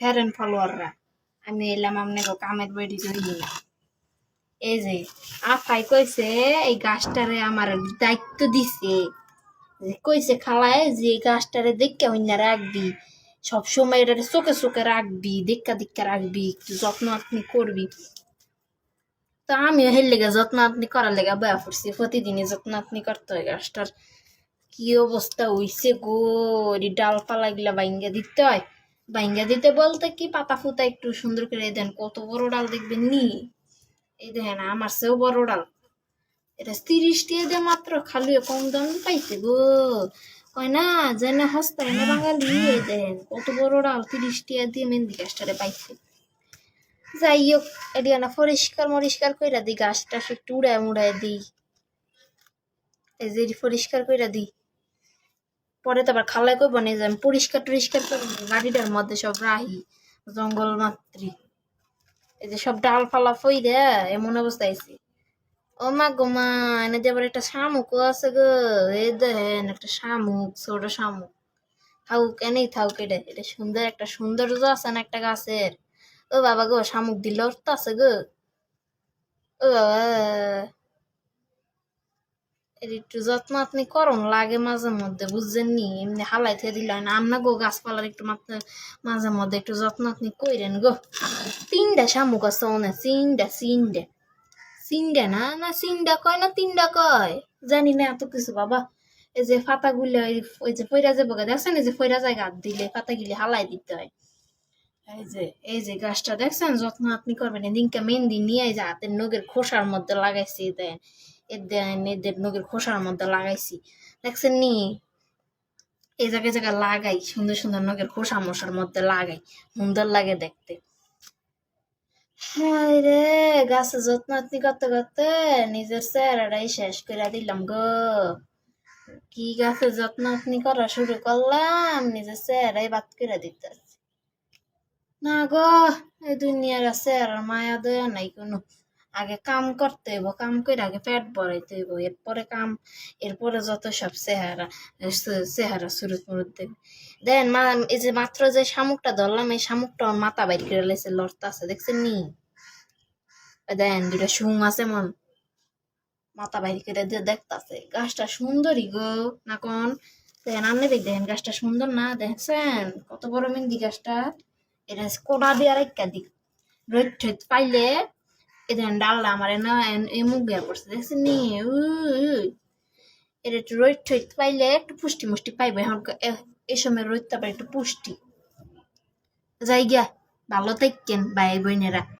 ফেরেন ফলোয়াররা আমি এলাম আপনাকে কামের বেড়ি ধরি এই যে আফাই কইছে, এই গাছটারে আমার দায়িত্ব দিছে। কইছে খালায় যে গাছটারে দেখে হইনা রাখবি। সবসময় এটারে চোখে চোখে রাখবি, দেখা দেখা রাখবি, একটু যত্ন আপনি করবি। তো আমিও হের লেগে যত্ন আপনি করার লেগে বয়া পড়ছি। প্রতিদিনই যত্ন আপনি করতে হয় গাছটার। কি অবস্থা হইছে গো ডালপালা গুলা বাইঙ্গা দিতে হয়। বাইঙ্গা দিতে বলতে কি, পাতা ফুতা একটু সুন্দর করে দেন, কত বড় ডাল দেখবেন নি? এই দেখেন, আমার চেয়েও বড় ডাল। এটা তিরিশ দিয়ে মাত্র, খালি কম দাম পাইছে গো। কয় না যে না হস্তায় না বাঙালি, এই দেখেন, কত বড় ডাল, তিরিশ টিয়া দিয়ে মেহেন্দি গাছটারে পাইছে। যাই হোক এটি না, পরিষ্কার মরিষ্কার কইরা দিই, গাছটা একটু উড়ায় মুড়ায় দিই। এই যে পরিষ্কার কইরা দিই। পরে তো আবার খালাই কই বনে যাই পরিষ্কার টরিষ্কার করে বাড়িটার মধ্যে সব রাহি, জঙ্গল মাত্রি এই যে সব ডালপালা দে এমন অবস্থা আইছে। ও মা গো মা, এনে যে আবার একটা শামুকও আছে গো এই দেখেন একটা শামুক, ছোট শামুক। থাকুক এনেই থাকুক এটা এটা সুন্দর, একটা সৌন্দর্য আছে না একটা গাছের। ও বাবা গো, শামুক দিল তো আছে গো। ও বাবা একটু যত্ন আপনি করুন, লাগে মাঝে মধ্যে, বুঝছেন নি? এমনি হালাই হালাইতে দিল না। আমনা গো, গাছপালার একটু মাঝে মধ্যে একটু যত্ন আপনি কইরেন গো। তিনটা শামুক আছে অনেক তিনটা তিনটা তিনটা না না তিনটা কয় না তিনটা কয়? জানি না এত কিছু, বাবা। এই যে পাতাগুলো, এই- ওই যে ফইরা যে গা দেখছেন এই যে ফইরা যায় গাছ দিলে পাতাগুলি হালাই দিতে হয়। এই যে এই যে গাছটা দেখছেন, যত্ন আপনি করবেন। এদিনকে মেহেন্দি নিয়ে এই যে হাতের নগের খোসার মধ্যে লাগাইছি, দেন। এদের খোসার মধ্যে লাগাইছি। দেখছেন নি? এই জায়গায় জায়গায় লাগাই, সুন্দর সুন্দর নগের খোসা মশার মধ্যে লাগাই সুন্দর লাগে দেখতে। হায় রে গাছের যত্ন করতে করতে নিজের চেহারাটাই শেষ করে দিলাম গো। কি গাছের যত্ন আপনি করা শুরু করলাম, নিজের চেহারাই বাদ করে দিতে না গো, এই দুনিয়ার আর মায়া দয়া নাই কোনো। আগে কাম করতে হইব, কাম করে আগে পেট ভরাইতে হইব। এরপরে কাম, এরপরে যত সব চেহারা চেহারা সুরত মুরত দেবে। দেন মা, এই যে মাত্র যে শামুকটা ধরলাম, এই শামুকটা ওর মাথা বাইর করে লেছে লড়তে আছে, দেখছেন নি? দেন দুটা শুং আছে মন। মাথা বাইর করে দিয়ে দেখতাছে। গাছটা সুন্দরই গো, না কোন? আপনি দেখ দেখেন গাছটা সুন্দর না? দেখছেন? কত বড় মেহেন্দি গাছটা। এটা কোড়া দিয়ে আরেকটা দিক। রোদ পাইলে এ দেখেন ডালটা আমার না এই মুখ বের করছে দেখছেন নি এটা একটু রোদ ঠোদ পাইলে একটু পুষ্টি মুষ্টি পাইবে এখন এই সময় রোদটা পাই একটু পুষ্টি যাই গিয়া ভালো থাকেন ভাই বোনেরা